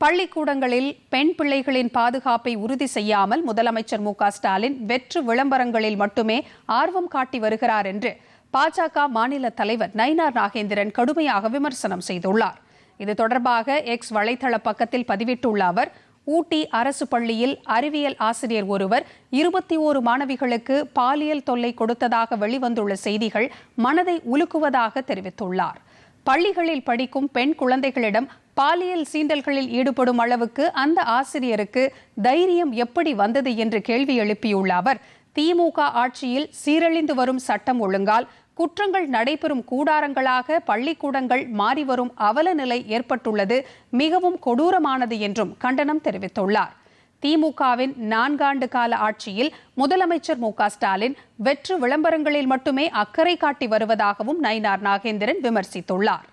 பள்ளிக்கூடங்களில் பெண் பிள்ளைகளின் பாதுகாப்பை உறுதி செய்யாமல் முதலமைச்சர் மு ஸ்டாலின் வெற்று விளம்பரங்களில் மட்டுமே ஆர்வம் காட்டி வருகிறார் என்று பாஜக மாநில தலைவர் நயினார் நாகேந்திரன் கடுமையாக விமர்சனம் செய்துள்ளார். இது தொடர்பாக எக்ஸ் வலைதள பக்கத்தில் பதிவிட்டுள்ள அவர் ஊட்டி அரசு பள்ளியில் அறிவியல் ஆசிரியர் ஒருவர் இருபத்தி ஓரு மாணவிகளுக்கு பாலியல் தொல்லை கொடுத்ததாக வெளிவந்துள்ள செய்திகள் மனதை உலுக்குவதாக தெரிவித்துள்ளார். பள்ளிகளில் படிக்கும் பெண் குழந்தைகளிடம் பாலியல் சீண்டல்களில் ஈடுபடும் அளவுக்கு அந்த ஆசிரியருக்கு தைரியம் எப்படி வந்தது என்று கேள்வி எழுப்பியுள்ள அவர் திமுக ஆட்சியில் சீரழிந்து வரும் சட்டம் ஒழுங்கால் குற்றங்கள் நடைபெறும் கூடாரங்களாக பள்ளிக்கூடங்கள் மாறி வரும் அவல நிலை ஏற்பட்டுள்ளது மிகவும் கொடூரமானது என்றும் கண்டனம் தெரிவித்துள்ளார். திமுகவின் நான்காண்டு கால ஆட்சியில் முதலமைச்சர் மு க ஸ்டாலின் வெற்று விளம்பரங்களில் மட்டுமே அக்கறை காட்டி வருவதாகவும் நயினார் நாகேந்திரன் விமர்சித்துள்ளார்.